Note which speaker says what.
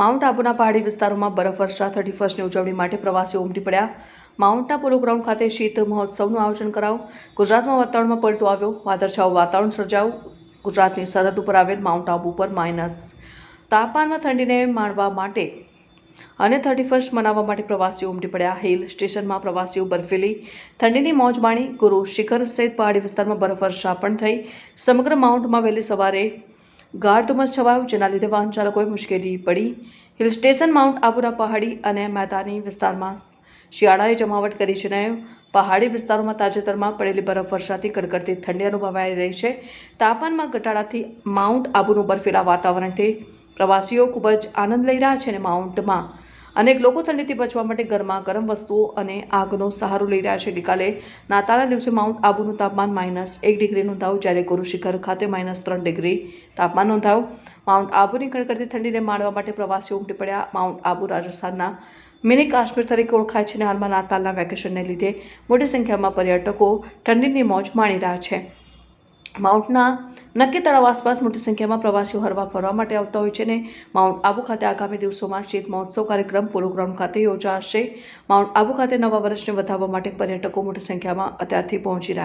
Speaker 1: Mount આબુના પહાડી વિસ્તારોમાં બરફવર્ષા thirty ફર્સ્ટની ઉજવણી માટે પ્રવાસીઓ ઉમટી પડ્યા. માઉન્ટના પોલો ગ્રાઉન્ડ ખાતે શીત મહોત્સવનું આયોજન કરાયું. ગુજરાતમાં વાતાવરણમાં પલટો આવ્યો. વાદળછાયું વાતાવરણ સર્જાયું. ગુજરાતની સરહદ ઉપર આવેલ માઉન્ટ આબુ પર માઇનસ. તાપમાનમાં ઠંડીને માણવા માટે અને થર્ટી ફર્સ્ટ મનાવવા માટે પ્રવાસીઓ ઉમટી પડ્યા. હિલ સ્ટેશનમાં પ્રવાસીઓ બરફીલી. ઠંડીની મોજ માણી ગુરુ શિખર સહિત પહાડી વિસ્તારમાં બરફવર્ષા પણ થઈ. સમગ્ર માઉન્ટમાં વહેલી સવારે ગાઢ ધુમ્મસ છવાયું, જેના લીધે વાહન ચાલકોએ મુશ્કેલી પડી. હિલ સ્ટેશન, માઉન્ટ આબુના પહાડી અને મેદાની વિસ્તારમાં શિયાળાએ જમાવટ કરી છે અને પહાડી વિસ્તારોમાં તાજેતરમાં પડેલી બરફવર્ષાથી કડકડતી ઠંડી અનુભવાઈ રહી છે. તાપમાનમાં ઘટાડાથી માઉન્ટ આબુનું બરફીલા વાતાવરણથી પ્રવાસીઓ ખૂબ જ આનંદ લઈ રહ્યા છે અને માઉન્ટમાં અનેક લોકો ઠંડીથી બચવા માટે ગરમા ગરમ વસ્તુઓ અને આગનો સહારો લઈ રહ્યા છે. ગઈકાલે નાતાલના દિવસે માઉન્ટ આબુનું તાપમાન માઇનસ એક ડિગ્રી નોંધાયું, જ્યારે ગુરુશિખર ખાતે માઇનસ ત્રણ ડિગ્રી તાપમાન નોંધાયું. માઉન્ટ આબુની કડકડતી ઠંડીને માણવા માટે પ્રવાસીઓ ઉમટી પડ્યા. માઉન્ટ આબુ રાજસ્થાનના મિની કાશ્મીર તરીકે ઓળખાય છે અને હાલમાં નાતાલના વેકેશનને લીધે મોટી સંખ્યામાં પર્યટકો ઠંડીની મોજ માણી રહ્યા છે. માઉન્ટના નક્કી તળાવ આસપાસ મોટી સંખ્યામાં પ્રવાસીઓ હરવા ફરવા માટે આવતા હોય છે અને માઉન્ટ આબુ ખાતે આગામી દિવસોમાં શીત મહોત્સવ કાર્યક્રમ પોલો ગ્રાઉન્ડ ખાતે યોજાશે. માઉન્ટ આબુ ખાતે નવા વર્ષને વધાવવા માટે પર્યટકો મોટી સંખ્યામાં અત્યારથી પહોંચી રહ્યા